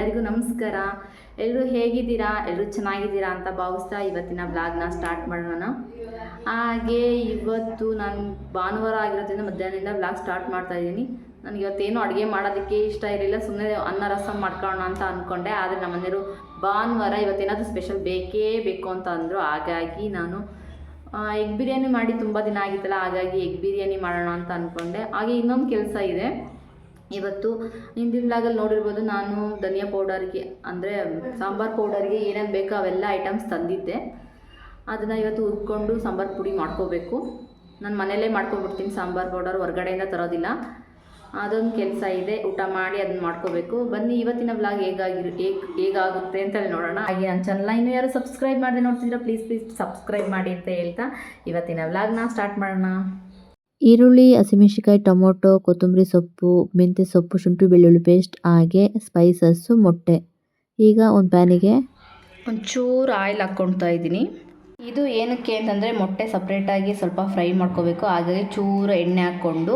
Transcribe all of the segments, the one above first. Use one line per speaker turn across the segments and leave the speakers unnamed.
ಎಲ್ಲರಿಗೂ ನಮಸ್ಕಾರ. ಎಲ್ಲರೂ ಹೇಗಿದ್ದೀರಾ? ಎಲ್ಲರೂ ಚೆನ್ನಾಗಿದ್ದೀರಾ ಅಂತ ಭಾವಿಸ್ತಾ ಇವತ್ತಿನ ಬ್ಲಾಗ್ನ ಸ್ಟಾರ್ಟ್ ಮಾಡೋಣ. ಹಾಗೆ ಇವತ್ತು ನಾನು ಭಾನುವಾರ ಆಗಿರೋದ್ರಿಂದ ಮಧ್ಯಾಹ್ನದಿಂದ ಬ್ಲಾಗ್ ಸ್ಟಾರ್ಟ್ ಮಾಡ್ತಾ ಇದ್ದೀನಿ. ನನಗೆ ಇವತ್ತೇನು ಅಡುಗೆ ಮಾಡೋದಕ್ಕೆ ಇಷ್ಟ ಇರಲಿಲ್ಲ. ಸುಮ್ಮನೆ ಅನ್ನ ರಸಂ ಮಾಡ್ಕೊಳ್ಳೋಣ ಅಂತ ಅಂದ್ಕೊಂಡೆ ಆದರೆ ನಮ್ಮ ಮನೆಯವರು ಭಾನುವಾರ ಇವತ್ತೇನಾದರೂ ಸ್ಪೆಷಲ್ ಬೇಕೇ ಬೇಕು ಅಂತ ಅಂದರು. ಹಾಗಾಗಿ ನಾನು ಎಗ್ ಬಿರಿಯಾನಿ ಮಾಡಿ ತುಂಬ ದಿನ ಆಗಿತ್ತಲ್ಲ, ಹಾಗಾಗಿ ಎಗ್ ಬಿರಿಯಾನಿ ಮಾಡೋಣ ಅಂತ ಅಂದ್ಕೊಂಡೆ ಹಾಗೆ ಇನ್ನೊಂದು ಕೆಲಸ ಇದೆ. ಇವತ್ತು ಹಿಂದಿನ ಬ್ಲಾಗಲ್ಲಿ ನೋಡಿರ್ಬೋದು ನಾನು ಧನಿಯಾ ಪೌಡರ್ಗೆ ಅಂದರೆ ಸಾಂಬಾರು ಪೌಡರ್ಗೆ ಏನೇನು ಬೇಕೋ ಅವೆಲ್ಲ ಐಟಮ್ಸ್ ತಂದಿದ್ದೆ. ಅದನ್ನು ಇವತ್ತು ಹುರ್ಕೊಂಡು ಸಾಂಬಾರು ಪುಡಿ ಮಾಡ್ಕೋಬೇಕು. ನಾನು ಮನೆಯಲ್ಲೇ ಮಾಡ್ಕೊಬಿಡ್ತೀನಿ ಸಾಂಬಾರು ಪೌಡರ್, ಹೊರಗಡೆಯಿಂದ ತರೋದಿಲ್ಲ. ಅದೊಂದು ಕೆಲಸ ಇದೆ, ಊಟ ಮಾಡಿ ಅದನ್ನ ಮಾಡ್ಕೋಬೇಕು. ಬನ್ನಿ ಇವತ್ತಿನ ಬ್ಲಾಗ್ ಹೇಗಾಗಿರು, ಹೇಗೆ, ಹೇಗಾಗುತ್ತೆ ಅಂತ ಹೇಳಿ ನೋಡೋಣ. ಹಾಗೆ ನನ್ನ ಚಾನಲ್ನ ಇನ್ನೂ ಯಾರು ಸಬ್ಸ್ಕ್ರೈಬ್ ಮಾಡಿದೆ ನೋಡ್ತಿದ್ರೆ ಪ್ಲೀಸ್ ಪ್ಲೀಸ್ ಸಬ್ಸ್ಕ್ರೈಬ್ ಮಾಡಿ ಅಂತ ಹೇಳ್ತಾ ಇವತ್ತಿನ ಬ್ಲಾಗ್ನ ಸ್ಟಾರ್ಟ್ ಮಾಡೋಣ.
ಈರುಳ್ಳಿ ಹಸಿಮೆಣಸಿಕಾಯಿ ಟೊಮೊಟೊ, ಕೊತ್ತಂಬರಿ ಸೊಪ್ಪು, ಮೆಂತ್ಯ ಸೊಪ್ಪು, ಶುಂಠಿ, ಬೆಳ್ಳುಳ್ಳಿ ಪೇಸ್ಟ್, ಹಾಗೆ ಸ್ಪೈಸಸ್ಸು ಮೊಟ್ಟೆ. ಈಗ ಒಂದು ಪ್ಯಾನಿಗೆ
ಒಂಚೂರು ಆಯಿಲ್ ಹಾಕ್ಕೊಳ್ತಾ ಇದ್ದೀನಿ. ಇದು ಏನಕ್ಕೆ ಅಂತಂದರೆ ಮೊಟ್ಟೆ ಸಪ್ರೇಟಾಗಿ ಸ್ವಲ್ಪ ಫ್ರೈ ಮಾಡ್ಕೋಬೇಕು. ಹಾಗಾಗಿ ಚೂರು ಎಣ್ಣೆ ಹಾಕ್ಕೊಂಡು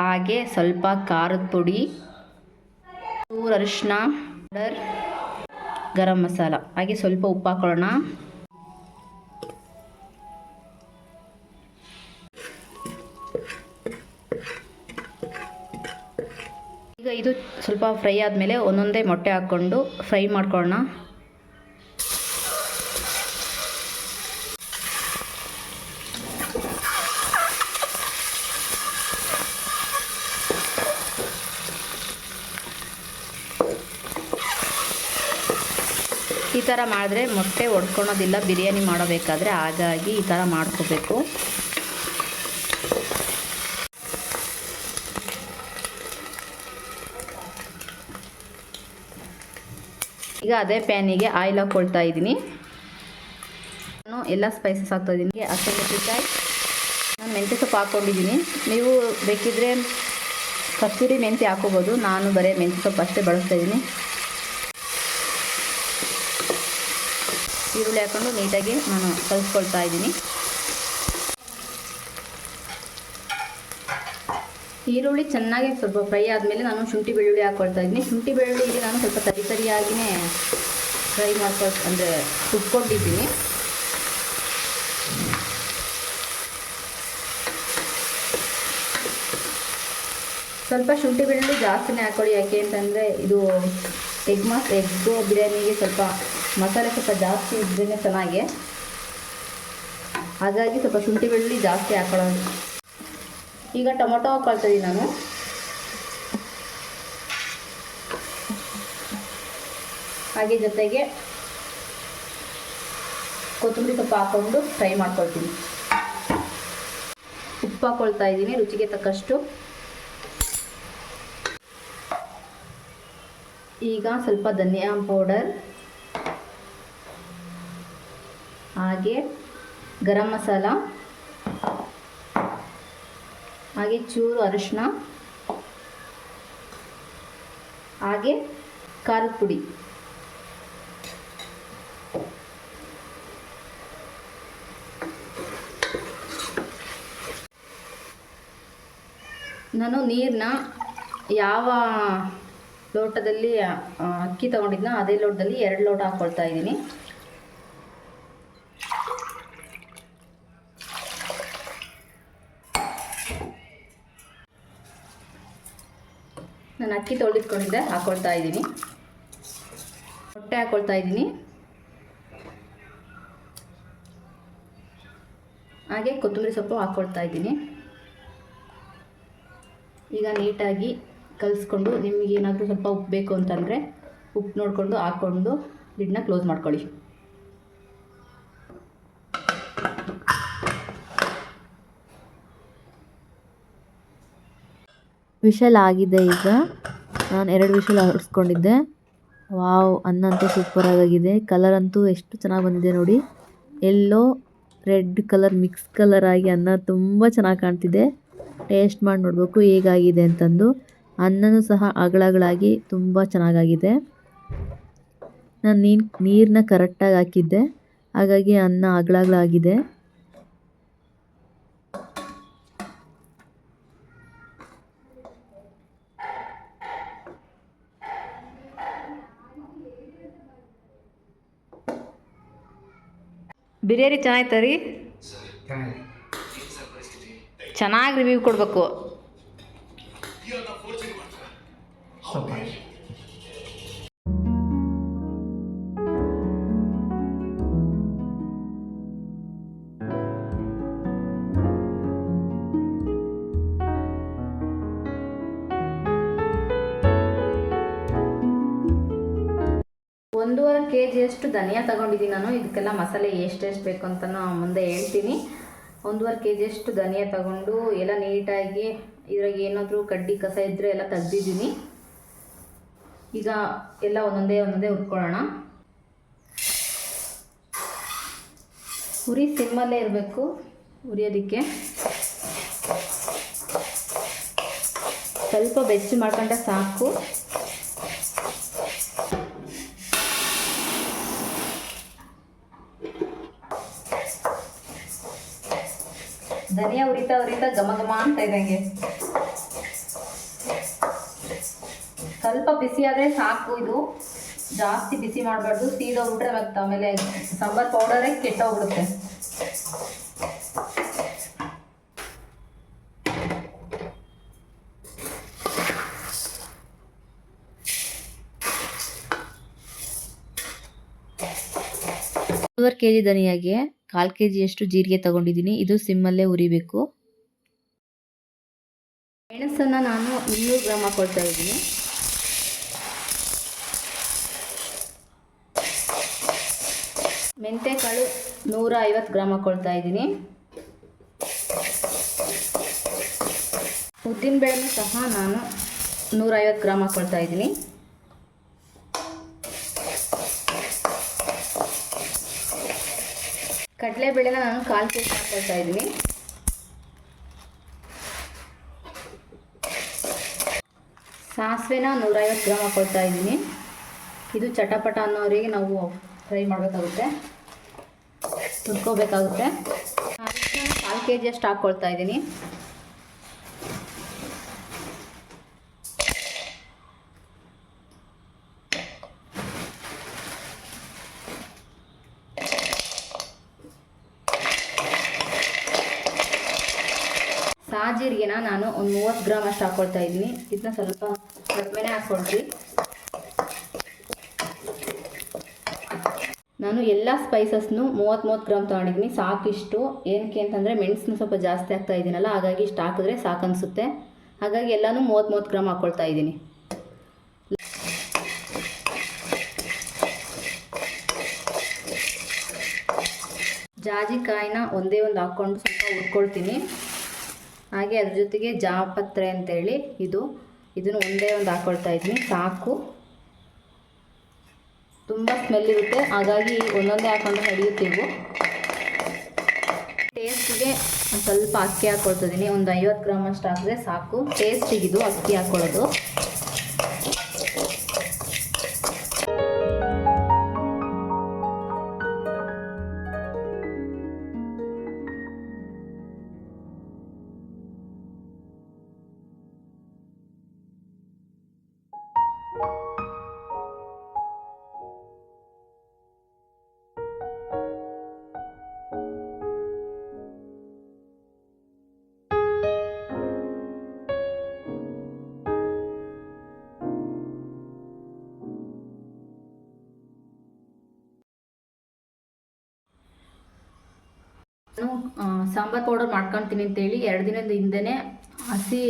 ಹಾಗೆ ಸ್ವಲ್ಪ ಖಾರದ ಪುಡಿ, ಚೂರು ಅರಿಶಿನ ಪೌಡರ್ ಗರಂ ಮಸಾಲ. ಹಾಗೆ ಸ್ವಲ್ಪ ಉಪ್ಪು ಹಾಕೊಳ್ಳೋಣ. ಈಗ ಇದು ಸ್ವಲ್ಪ ಫ್ರೈ ಆದಮೇಲೆ ಒಂದೊಂದೇ ಮೊಟ್ಟೆ ಹಾಕ್ಕೊಂಡು ಫ್ರೈ ಮಾಡ್ಕೊಳ್ಳೋಣ. ಈ ಥರ ಮಾಡಿದ್ರೆ ಮೊಟ್ಟೆ ಒಡ್ಕೊಳೋದಿಲ್ಲ, ಬಿರಿಯಾನಿ ಮಾಡಬೇಕಾದ್ರೆ ಹಾಗಾಗಿ ಈ ಥರ ಮಾಡ್ಕೋಬೇಕು. ಈಗ ಅದೇ ಪ್ಯಾನಿಗೆ ಆಯಿಲ್ ಹಾಕ್ಕೊಳ್ತಾ ಇದ್ದೀನಿ. ನಾನು ಎಲ್ಲ ಸ್ಪೈಸಸ್ ಹಾಕ್ತಾ ಇದ್ದೀನಿ. ಹಸಿಮೆಣಸಿನ್ಕಾಯಿ ನಾನು ಮೆಂತ್ಯ ಸೊಪ್ಪು ಹಾಕ್ಕೊಂಡಿದ್ದೀನಿ. ನೀವು ಬೇಕಿದ್ದರೆ ಕಸ್ತೂರಿ ಮೆಂತ್ಯ ಹಾಕೋಬೋದು ನಾನು ಬರೀ ಮೆಂತ್ಯ ಸೊಪ್ಪು ಅಷ್ಟೇ ಬಳಸ್ತಾ ಇದ್ದೀನಿ. ಈರುಳ್ಳಿ ಹಾಕ್ಕೊಂಡು ನೀಟಾಗಿ ನಾನು ಕಲಿಸ್ಕೊಳ್ತಾ ಇದ್ದೀನಿ. ಈರುಳ್ಳಿ ಚೆನ್ನಾಗಿ ಸ್ವಲ್ಪ ಫ್ರೈ ಆದಮೇಲೆ ನಾನು ಶುಂಠಿ ಬೆಳ್ಳುಳ್ಳಿ ಹಾಕ್ಕೊಳ್ತಾ ಇದ್ದೀನಿ. ಶುಂಠಿ ಬೆಳ್ಳುಳ್ಳಿಗೆ ನಾನು ಸ್ವಲ್ಪ ತರಿ ತರಿಯಾಗಿಯೇ ಫ್ರೈ ಮಾಡ್ಕೊ ಅಂದರೆ ರುಬ್ಕೊಂಡಿದ್ದೀನಿ. ಸ್ವಲ್ಪ ಶುಂಠಿ ಬೆಳ್ಳುಳ್ಳಿ ಜಾಸ್ತಿನೇ ಹಾಕ್ಕೊಳ್ಳಿ ಯಾಕೆ ಅಂತಂದರೆ ಇದು ಎಗ್ ಮಾಸ್ ಎಗ್ ಬಿರಿಯಾನಿಗೆ ಸ್ವಲ್ಪ ಮಸಾಲೆ ಸ್ವಲ್ಪ ಜಾಸ್ತಿ ಇದ್ರೇ ಚೆನ್ನಾಗಿ. ಹಾಗಾಗಿ ಸ್ವಲ್ಪ ಶುಂಠಿ ಬೆಳ್ಳುಳ್ಳಿ ಜಾಸ್ತಿ ಹಾಕೊಳ್ಳೋದು. ಈಗ ಟೊಮೊಟೊ ಹಾಕೊಳ್ತೀನಿ ನಾನು. ಹಾಗೆ ಜೊತೆಗೆ ಕೊತ್ತಂಬರಿ ಸೊಪ್ಪು ಹಾಕ್ಕೊಂಡು ಫ್ರೈ ಮಾಡ್ಕೊಳ್ತೀನಿ. ಉಪ್ಪು ಹಾಕ್ಕೊಳ್ತಾ ಇದ್ದೀನಿ, ರುಚಿಗೆ ತಕ್ಕಷ್ಟು. ಈಗ ಸ್ವಲ್ಪ ಧನಿಯಾ ಪೌಡರ್. ಹಾಗೆ ಗರಂ ಮಸಾಲ. ಹಾಗೆ ಚೂರು ಅರಿಶಿನ, ಹಾಗೆ ಖಾರದ ಪುಡಿ. ನಾನು ನೀರನ್ನ ಯಾವ ಲೋಟದಲ್ಲಿ ಅಕ್ಕಿ ತೊಗೊಂಡಿದ್ನ ಅದೇ ಲೋಟದಲ್ಲಿ ಎರಡು ಲೋಟ ಹಾಕ್ಕೊಳ್ತಾ ಇದ್ದೀನಿ. ನಾನು ಅಕ್ಕಿ ತೊಳೆದಿಟ್ಕೊಂಡಿದ್ದೆ, ಹಾಕೊಳ್ತಾ ಇದ್ದೀನಿ. ಮೊಟ್ಟೆ ಹಾಕೊಳ್ತಾ ಇದ್ದೀನಿ. ಹಾಗೆ ಕೊತ್ತಂಬರಿ ಸೊಪ್ಪು ಹಾಕ್ಕೊಳ್ತಾ ಇದ್ದೀನಿ. ಈಗ ನೀಟಾಗಿ ಕಲಿಸ್ಕೊಂಡು ನಿಮಗೇನಾದರೂ ಸ್ವಲ್ಪ ಉಪ್ಪು ಬೇಕು ಅಂತಂದರೆ ಉಪ್ಪು ನೋಡಿಕೊಂಡು ಹಾಕ್ಕೊಂಡು ಲಿಡ್ನ ಕ್ಲೋಸ್ ಮಾಡ್ಕೊಳ್ಳಿ.
ವಿಷಲ್ ಆಗಿದೆ ಈಗ. ನಾನು ಎರಡು ವಿಶಲ್ ಹೊಡ್ಸ್ಕೊಂಡಿದ್ದೆ. ವಾವ್ ಅನ್ನ ಅಂತೂ ಸೂಪರಾಗಾಗಿದೆ. ಕಲರ್ ಅಂತೂ ಎಷ್ಟು ಚೆನ್ನಾಗಿ ಬಂದಿದೆ ನೋಡಿ. Yellow red colour mix colour ಆಗಿ ಅನ್ನ ತುಂಬ ಚೆನ್ನಾಗಿ ಕಾಣ್ತಿದೆ. ಟೇಸ್ಟ್ ಮಾಡಿ ನೋಡಬೇಕು ಹೇಗಾಗಿದೆ ಅಂತಂದು. ಅನ್ನನೂ ಸಹ ಅಗಳಗಳಾಗಿ ತುಂಬ ಚೆನ್ನಾಗಾಗಿದೆ. ನಾನು ನೀನು ನೀರನ್ನ ಕರೆಕ್ಟಾಗಿ ಹಾಕಿದ್ದೆ. ಹಾಗಾಗಿ ಅನ್ನ ಅಗಳಗಳಾಗಿದೆ.
ಬಿರಿಯಾನಿ ಚೆನ್ನಾಗಿತ್ತು ರೀ? ಚೆನ್ನಾಗಿ ರಿವ್ಯೂ ಕೊಡಬೇಕು. ಒಂದೂವರೆ ಕೆ ಜಿಯಷ್ಟು ಧನಿಯಾ ತಗೊಂಡಿದ್ದೀನಿ ನಾನು. ಇದಕ್ಕೆಲ್ಲ ಮಸಾಲೆ ಎಷ್ಟೆಷ್ಟು ಬೇಕು ಅಂತ ಮುಂದೆ ಹೇಳ್ತೀನಿ. ಒಂದೂವರೆ ಕೆ ಜಿಯಷ್ಟು ಧನಿಯಾ ತಗೊಂಡು ಎಲ್ಲ ನೀಟಾಗಿ ಇದ್ರಾಗ ಏನಾದರೂ ಕಡ್ಡಿ ಕಸ ಇದ್ದರೆ ಎಲ್ಲ ತೆಗ್ದಿದ್ದೀನಿ. ಈಗ ಎಲ್ಲ ಒಂದೊಂದೇ ಒಂದೊಂದೇ ಹುರ್ಕೊಳ್ಳೋಣ. ಉರಿ ಸಿಮ್ಮಲ್ಲೇ ಇರಬೇಕು ಉರಿಯೋದಕ್ಕೆ. ಸ್ವಲ್ಪ ಬೆಚ್ಚ ಮಾಡ್ಕೊಂಡ್ರೆ ಸಾಕು. ಧನಿಯಾ ಉರಿತಾ ಉರಿತಾ ಘಮ ಘಮ ಅಂತ ಇದಂಗೆ ಸ್ವಲ್ಪ ಬಿಸಿ ಆದರೆ ಸಾಕು ಇದು. ಜಾಸ್ತಿ ಬಿಸಿ ಮಾಡಬಾರ್ದು ಸೀದೋಗ್ಬಿಟ್ರೆ ಮತ್ತೆ ಆಮೇಲೆ ಸಾಂಬಾರ್ ಪೌಡರೇ ಕೆಟ್ಟೋಗ್ಬಿಡುತ್ತೆ.
ಕೆ ಜಿ ಧನಿಯಾಗೆ ಕಾಲು ಕೆ ಜಿಯಷ್ಟು ಜೀರಿಗೆ ತಗೊಂಡಿದ್ದೀನಿ. ಇದು ಸಿಮ್ಮಲ್ಲೇ ಉರಿಬೇಕು.
ಮೆಣಸನ್ನು ನಾನು ಇನ್ನೂರು ಗ್ರಾಮ್ ಹಾಕೊಳ್ತಾ ಇದ್ದೀನಿ. ಮೆಂತೆಕಾಳು ನೂರ ಐವತ್ತು ಗ್ರಾಮ್ ಹಾಕೊಳ್ತಾ ಇದ್ದೀನಿ. ಉದ್ದಿನಬೇಳೆನೂ ಸಹ ನಾನು ನೂರೈವತ್ತು ಗ್ರಾಮ್ ಹಾಕ್ಕೊಳ್ತಾ ಇದ್ದೀನಿ. ಕಡಲೆಬೇಳೆನ ನಾನು ಕಾಲು ಕೆ ಜಿ ಇದ್ದೀನಿ. ಸಾಸಿವೆನ ನೂರೈವತ್ತು ಗ್ರಾಮ್ ಹಾಕ್ಕೊಳ್ತಾ ಇದ್ದೀನಿ. ಇದು ಚಟಪಟ ಅನ್ನೋರಿಗೆ ನಾವು ಫ್ರೈ ಮಾಡಬೇಕಾಗುತ್ತೆ. ಹುರ್ಕೋಬೇಕಾಗುತ್ತೆ ಕಾಲು ಕೆ ಜಿಯಷ್ಟು ಹಾಕ್ಕೊಳ್ತಾ ಇದ್ದೀನಿ. ಸಾಜೀರಿಗೆನ ನಾನು ಒಂದು ಮೂವತ್ತು ಗ್ರಾಮ್ ಅಷ್ಟು ಹಾಕ್ಕೊಳ್ತಾ ಇದ್ದೀನಿ. ಇದನ್ನ ಸ್ವಲ್ಪ ಕಡಿಮೆನೇ ಹಾಕ್ಕೊಳ್ರಿ ನಾನು ಎಲ್ಲ ಸ್ಪೈಸಸ್ನು ಮೂವತ್ತು ಮೂವತ್ತು ಗ್ರಾಮ್ ತೊಗೊಂಡಿದ್ದೀನಿ. ಸಾಕಿಷ್ಟು. ಏನಕ್ಕೆ ಅಂತಂದರೆ ಮೆಣಸನ್ನು ಸ್ವಲ್ಪ ಜಾಸ್ತಿ ಆಗ್ತಾ ಇದ್ದೀನಲ್ಲ, ಹಾಗಾಗಿ ಇಷ್ಟು ಹಾಕಿದ್ರೆ ಸಾಕು ಅನಿಸುತ್ತೆ ಹಾಗಾಗಿ ಎಲ್ಲನೂ ಮೂವತ್ತು ಮೂವತ್ತು ಗ್ರಾಮ್ ಹಾಕ್ಕೊಳ್ತಾ ಇದ್ದೀನಿ. ಜಾಜಿಕಾಯಿನ ಒಂದೇ ಒಂದು ಹಾಕ್ಕೊಂಡು ಸ್ವಲ್ಪ ಹುರ್ಕೊಳ್ತೀನಿ. ಹಾಗೆ ಅದ್ರ ಜೊತೆಗೆ ಜಾಪತ್ರೆ ಅಂತೇಳಿ ಇದು. ಇದನ್ನು ಒಂದೇ ಒಂದು ಹಾಕ್ಕೊಳ್ತಾ ಇದ್ದೀನಿ ಸಾಕು. ತುಂಬ ಸ್ಮೆಲ್ ಇರುತ್ತೆ. ಹಾಗಾಗಿ ಒಂದೊಂದೇ ಹಾಕೊಂಡು ನಡೆಯುತ್ತೀವಿ ಟೇಸ್ಟಿಗೆ ಒಂದು ಸ್ವಲ್ಪ ಅಕ್ಕಿ ಹಾಕ್ಕೊಳ್ತಿದ್ದೀನಿ ಒಂದು ಐವತ್ತು ಗ್ರಾಮ್ ಅಷ್ಟು ಹಾಕಿದ್ರೆ ಸಾಕು. ಟೇಸ್ಟಿಗಿದು ಅಕ್ಕಿ ಹಾಕ್ಕೊಳ್ಳೋದು ಸಾಂಬಾರು ಪೌಡರ್ ಮಾಡ್ಕೊಳ್ತೀನಿ ಅಂತೇಳಿ ಎರಡು ದಿನದ ಹಿಂದೆ ಹಸಿ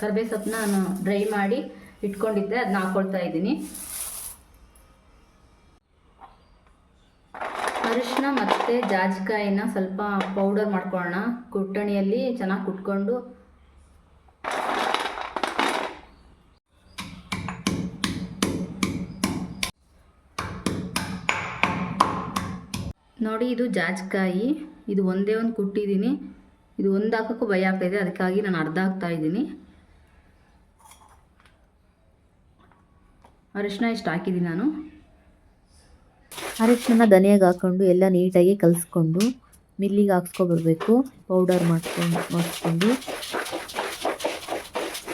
ಕರ್ಬೇ ಸೊಪ್ಪನ್ನ ನಾನು ಡ್ರೈ ಮಾಡಿ ಇಟ್ಕೊಂಡಿದ್ದೆ ಅದನ್ನ ಹಾಕ್ಕೊಳ್ತಾ ಇದ್ದೀನಿ. ಅರಿಶಿನ ಮತ್ತು ಜಾಜಿಕಾಯಿನ ಸ್ವಲ್ಪ ಪೌಡರ್ ಮಾಡ್ಕೊಳ್ಳೋಣ. ಕುಟ್ಟಣಿಯಲ್ಲಿ ಚೆನ್ನಾಗಿ ಕುಟ್ಕೊಂಡು. ನೋಡಿ, ಇದು ಜಾಜಿಕಾಯಿ. ಇದು ಒಂದೇ ಒಂದು ಕುಟ್ಟಿದ್ದೀನಿ. ಇದು ಒಂದು ಹಾಕೋಕ್ಕೂ ಭಯ ಆಗ್ತಾಯಿದೆ ಅದಕ್ಕಾಗಿ ನಾನು ಅರ್ಧ ಹಾಕ್ತಾ ಇದ್ದೀನಿ. ಅರಿಶಿನ ಇಷ್ಟು ಹಾಕಿದ್ದೀನಿ ನಾನು.
ಅರಿಶಿನ ಧನಿಯಾಗಿ ಹಾಕ್ಕೊಂಡು ಎಲ್ಲ ನೀಟಾಗಿ ಕಲಿಸ್ಕೊಂಡು ಮಿಲ್ಲಿಗೆ ಹಾಕ್ಸ್ಕೊಬರ್ಬೇಕು. ಪೌಡರ್ ಮಾಡ್ಕೊಂಡು, ಮಾಡಿಸ್ಕೊಂಡು.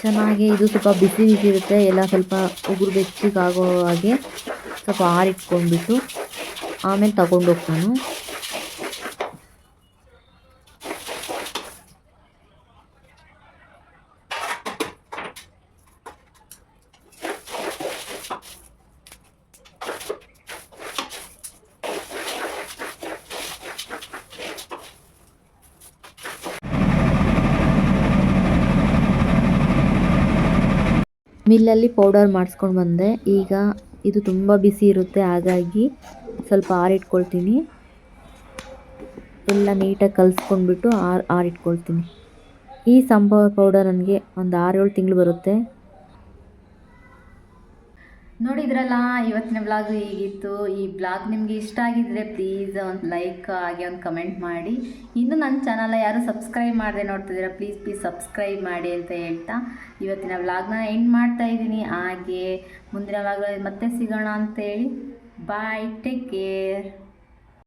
ಚೆನ್ನಾಗಿ ಇದು ಸ್ವಲ್ಪ ಬಿಸಿ ಬಿಸಿ ಇರುತ್ತೆ. ಎಲ್ಲ ಸ್ವಲ್ಪ ಉಗುರು ಬೆಚ್ಚಿಗೆ ಆಗೋ ಹಾಗೆ ಸ್ವಲ್ಪ ಆರಿಟ್ಕೊಂಡ್ಬಿಟ್ಟು ಆಮೇಲೆ ತಗೊಂಡೋಗಿ ಮಿಲ್ಲಲ್ಲಿ ಪೌಡರ್ ಮಾಡಿಸ್ಕೊಂಡು ಬಂದೆ. ಈಗ ಇದು ತುಂಬ ಬಿಸಿ ಇರುತ್ತೆ, ಹಾಗಾಗಿ ಸ್ವಲ್ಪ ಆರಿಟ್ಕೊಳ್ತೀನಿ ಎಲ್ಲ ನೀಟಾಗಿ ಕಲಿಸ್ಕೊಂಡ್ಬಿಟ್ಟು ಆರ್ ಆರಿಟ್ಕೊಳ್ತೀನಿ ಈ ಸಂಭವ ಪೌಡರ್ ನನಗೆ ಒಂದು ಆರೇಳು ತಿಂಗಳು ಬರುತ್ತೆ.
ನೋಡಿದ್ರಲ್ಲ, ಇವತ್ತಿನ ಬ್ಲಾಗ್ ಹೀಗಿತ್ತು? ಈ ಬ್ಲಾಗ್ ನಿಮಗೆ ಇಷ್ಟ ಆಗಿದ್ರೆ ಪ್ಲೀಸ್ ಒಂದು ಲೈಕ್ ಹಾಗೆ ಒಂದು ಕಮೆಂಟ್ ಮಾಡಿ. ಇನ್ನು ನನ್ನ ಚಾನಲ್ ಯಾರು ಸಬ್ಸ್ಕ್ರೈಬ್ ಮಾಡದೆ ನೋಡ್ತಿದ್ದೀರಾ ಪ್ಲೀಸ್ ಪ್ಲೀಸ್ ಸಬ್ಸ್ಕ್ರೈಬ್ ಮಾಡಿ ಅಂತ ಹೇಳ್ತಾ ಇವತ್ತಿನ ವ್ಲಾಗ್ನ ಎಂಡ್ ಮಾಡ್ತಾ ಇದ್ದೀನಿ. ಹಾಗೆ ಮುಂದಿನ ವ್ಲಾಗ್ ಮತ್ತೆ ಸಿಗೋಣ ಅಂತೇಳಿ ಬಾಯ್ ಟೇಕ್ ಕೇರ್